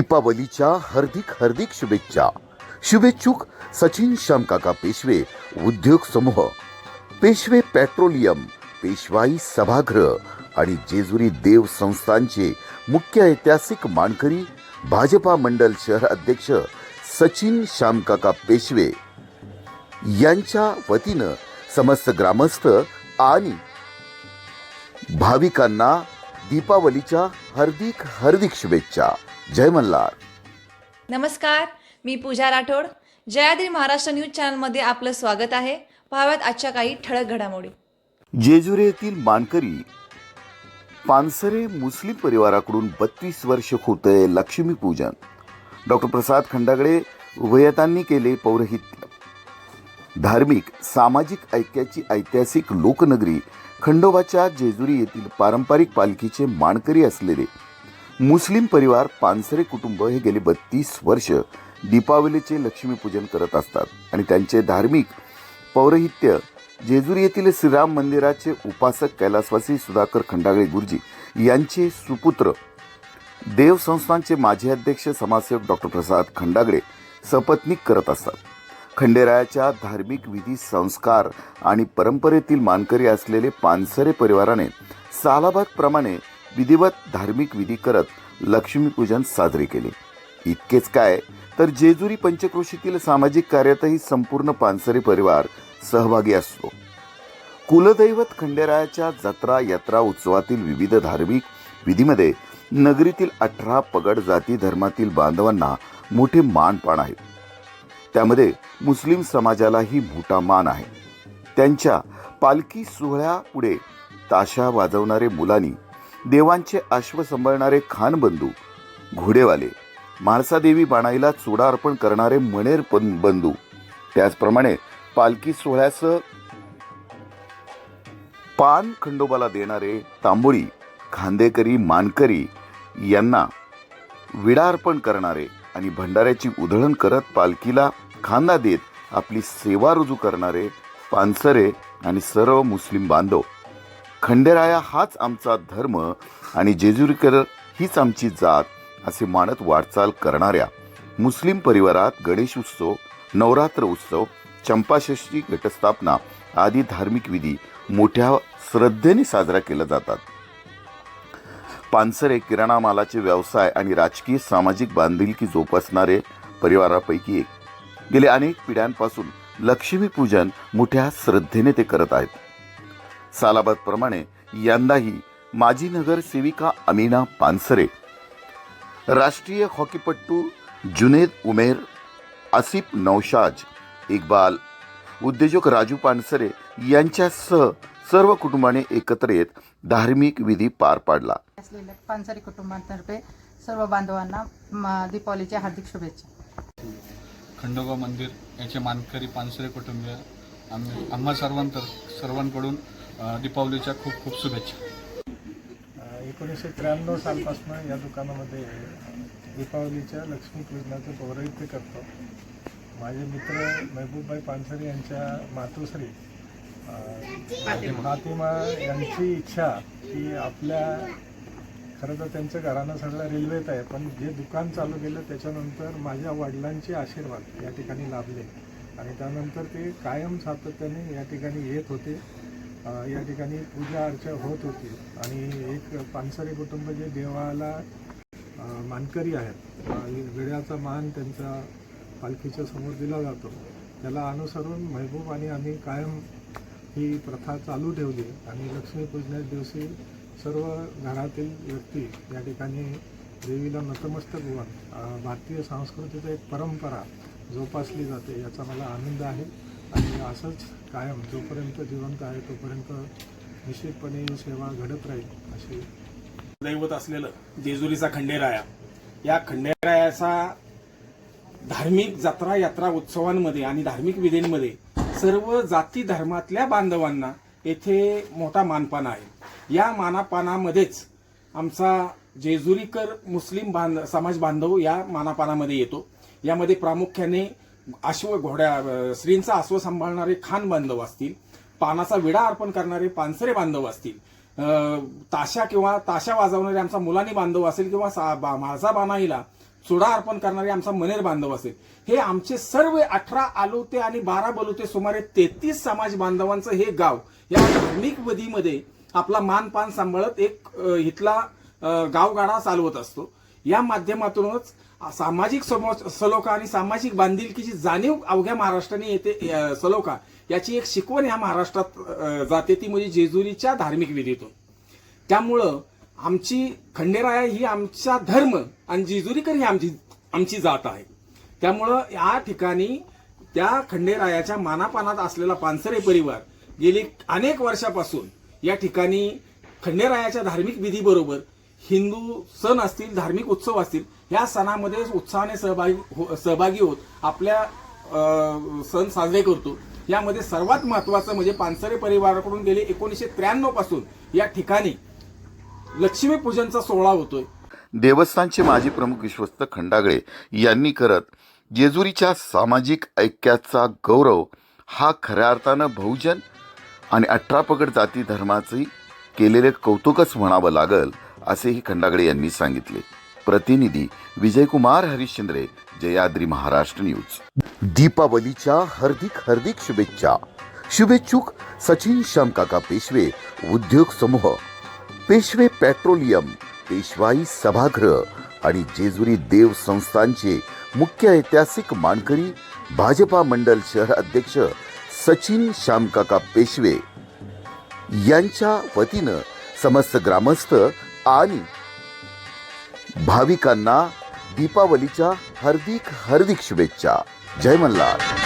दीपावलीच्या हार्दिक हार्दिक शुभेच्छा. शुभेच्छुक सचिन श्यामकाका पेशवे उद्योग समूह. पेशवे पेट्रोलियम पेशवाई सभागृह आणि जेजुरी देव संस्थांचे मुख्य ऐतिहासिक मानकरी भाजपा मंडल शहर अध्यक्ष सचिन श्यामकाका पेशवे. यांच्या वतीनं समस्त ग्रामस्थ आणि भाविकांना दीपावलीच्या हार्दिक हार्दिक शुभेच्छा. जय मल्हार. नमस्कार मी पूजा राठोड. जयाद्री महाराष्ट्र न्यूज चॅनलमध्ये आपलं स्वागत आहे. पाहाव्यात आजच्या काही ठळक घडामोडी. जेजुरी येथील मानकरी पानसरे मुस्लिम परिवाराकडून बत्तीस वर्ष होतंय लक्ष्मीपूजन. डॉक्टर प्रसाद खंडागळे उभयतांनी केले पौरहित्य. धार्मिक सामाजिक ऐक्याची ऐतिहासिक लोकनगरी खंडोबाच्या जेजुरी येथील पारंपरिक पालखीचे मानकरी असलेले मुस्लिम परिवार पानसरे कुटुंब हे गेली बत्तीस वर्ष दीपावलीचे लक्ष्मीपूजन करत असतात. आणि त्यांचे धार्मिक पौरहित्य जेजुरी येथील श्रीराम मंदिराचे उपासक कैलासवासी सुधाकर खंडागळे गुरुजी यांचे सुपुत्र देवसंस्थांचे माजी अध्यक्ष समाजसेवक डॉक्टर प्रसाद खंडागळे सपत्नीक करत असतात. खंडेरायाच्या धार्मिक विधी संस्कार आणि परंपरेतील मानकरी असलेले पानसरे परिवाराने सालाबागप्रमाणे विधिवत धार्मिक विधी करत लक्ष्मीपूजन साजरे केले. इतकेच काय तर जेजुरी पंचक्रोशीतील सामाजिक कार्यातही संपूर्ण पानसरे परिवार सहभागी असतो. कुलदैवत खंडेरायाच्या जत्रा यात्रा उत्सवातील विविध धार्मिक विधीमध्ये नगरीतील अठरा पगड जाती धर्मातील बांधवांना मोठे मानपान आहे. त्यामध्ये मुस्लिम समाजालाही मोठा मान आहे. त्यांच्या पालखी सोहळ्यापुढे ताशा वाजवणारे मुलांनी देवांचे अश्व सांभाळणारे खानबंधू घोडेवाले म्हाळसादेवी बाणाईला चुडा अर्पण करणारे मणेर बंधू. त्याचप्रमाणे पालखी सोहळ्यासह पान खंडोबाला देणारे तांबोळी खांदेकरी मानकरी यांना विडा अर्पण करणारे आणि भंडाऱ्याची उधळण करत पालखीला खांदा देत आपली सेवा रुजू करणारे पानसरे आणि सर्व मुस्लिम बांधव खंडेराया हाच आमचा धर्म आणि जेजुरीकर हीच आमची जात असे मानत वाटचाल करणाऱ्या मुस्लिम परिवारात गणेश उत्सव नवरात्र उत्सव चंपाषष्ठी घटस्थापना आदी धार्मिक विधी मोठ्या श्रद्धेने साजरा केल्या जातात. पानसरे किराणा मालाचे व्यवसाय आणि राजकीय सामाजिक बांधिलकी जोपासणारे परिवारापैकी एक. गेले अनेक पिढ्यांपासून लक्ष्मीपूजन मोठ्या श्रद्धेने ते करत आहेत. सालाबादप्रमाणे यंदाही माजी नगरसेविका अमीना पानसरे राष्ट्रीय हॉकीपट्टू जुनेद उमेर आसिफ नौशाज इक्बाल उद्योजक राजू पानसरे यांच्यासह सर्व कुटुंबाने एकत्र येत धार्मिक विधी पार पाडला. असलेल्या पानसरी कुटुंबातर्फे सर्व बांधवांना दीपावलीच्या हार्दिक शुभेच्छा. खंडोबा मंदिर याचे मानकरी पानसरे कुटुंबीय आम्ही आम्हा सर्वांतर सर्वांकडून दीपावलीच्या खूप खूप शुभेच्छा. एकोणीसशे त्र्याण्णव सालपासून या दुकानामध्ये दीपावलीच्या लक्ष्मीपूजनाचं पौरोहित्य करतो. माझे मित्र महबूबभाई पानसरे यांच्या मातोश्री फातिमा. यांची इच्छा की आपल्या खरं तर त्यांचं घराणं सगळं रेल्वेत आहे पण जे दुकान चालू केलं त्याच्यानंतर माझ्या वडिलांचे आशीर्वाद या ठिकाणी लाभले. आणि त्यानंतर ते कायम सातत्याने या ठिकाणी येत होते. या ठिकाणी पूजा अर्चा होत होती. आणि एक पानसरे कुटुंब जे देवाला मानकरी आहेत अ, मान त्यांचा पालखीच्या समोर दिला जातो. त्याला अनुसरून महबूब आणि आम्ही कायम ही प्रथा चालू ठेवली. आणि लक्ष्मीपूजनाच्या दिवशी सर्व घरातील व्यक्ती या ठिकाणी देवीला नतमस्तक होऊन भारतीय संस्कृतीचं एक परंपरा जोपासली जाते. याचा मला आनंद आहे. आणि असंच कायम जोपर्यंत जिवंत आहे तोपर्यंत निश्चितपणे सेवा घडत राहील अशी दैवत असलेलं जेजुरीचा खंडेराया. या खंडेरायाचा धार्मिक जत्रा यात्रा उत्सवांमध्ये आणि धार्मिक विधींमध्ये सर्व जाती धर्मातल्या बांधवांना येथे मोठा मानपान आहे. या मानापानामध्येच आमचा जेजुरीकर मुस्लिम बांध समाज बांधव या मानापानामध्ये येतो. यामध्ये प्रामुख्याने अश्व घोड्या अ, स्त्रींचा अश्व सांभाळणारे खान बांधव असतील पानाचा विडा अर्पण करणारे पानसरे बांधव असतील ताशा किंवा ताशा वाजवणारे आमचा मुलानी बांधव असेल किंवा सा- बा- बानाईला चुडा अर्पण करणारे आमचा मनेर बांधव असेल हे आमचे सर्व अठरा आलोते आणि बारा बलुते सुमारे तेहतीस समाज बांधवांचं हे गाव या धार्मिक वधीमध्ये आपला मानपान सांभाळत एक इथला गावगाडा चालवत असतो. या माध्यमातूनच सामाजिक समो- सलोखा आणि सामाजिक बांधिलकीची जाणीव अवघ्या महाराष्ट्राने येते सलोखा याची एक शिकवण ह्या महाराष्ट्रात जाते ती म्हणजे जेजुरीच्या धार्मिक विधीतून. त्यामुळं आमची खंडेराया ही आमचा धर्म आणि जेजुरीकर ही आमची आमची जात आहे. त्यामुळं या ठिकाणी त्या खंडेरायाच्या मानापानात असलेला पानसरे परिवार गेली अनेक वर्षापासून या ठिकाणी खंडेरायाच्या धार्मिक विधीबरोबर हिंदू सण असतील धार्मिक उत्सव असतील या सणामध्ये उत्साहाने सहभागी हो- सहभागी होत आपल्या सण साजरे करतो. यामध्ये सर्वात महत्वाचं म्हणजे पानसरे परिवाराकडून गेले एकोणीसशे त्र्याण्णवपासून या ठिकाणी लक्ष्मीपूजनचा सोहळा होतोय. देवस्थानचे माजी प्रमुख विश्वस्त खंडागळे यांनी करत जेजुरीच्या सामाजिक ऐक्याचा गौरव हा खऱ्या अर्थानं बहुजन आणि अठरा पगड जाती धर्माचे केलेले कौतुकच म्हणावं लागल असेही खंडागळे यांनी सांगितले. प्रतिनिधी विजयकुमार हरिश्चंद्रे जयाद्री महाराष्ट्र न्यूज. दीपावलीच्या हार्दिक हार्दिक शुभेच्छा. शुभेच्छुक सचिन श्यामकाका पेशवे उद्योग समूह. पेशवे पेट्रोलियम पेशवाई सभागृह आणि जेजुरी देव संस्थांचे मुख्य ऐतिहासिक मानकरी भाजपा मंडल शहर अध्यक्ष सचिन श्यामकाका पेशवे. यांच्या वतीनं समस्त ग्रामस्थ आणि भाविकांना दीपावलीच्या हार्दिक हार्दिक शुभेच्छा. जय मल्हार.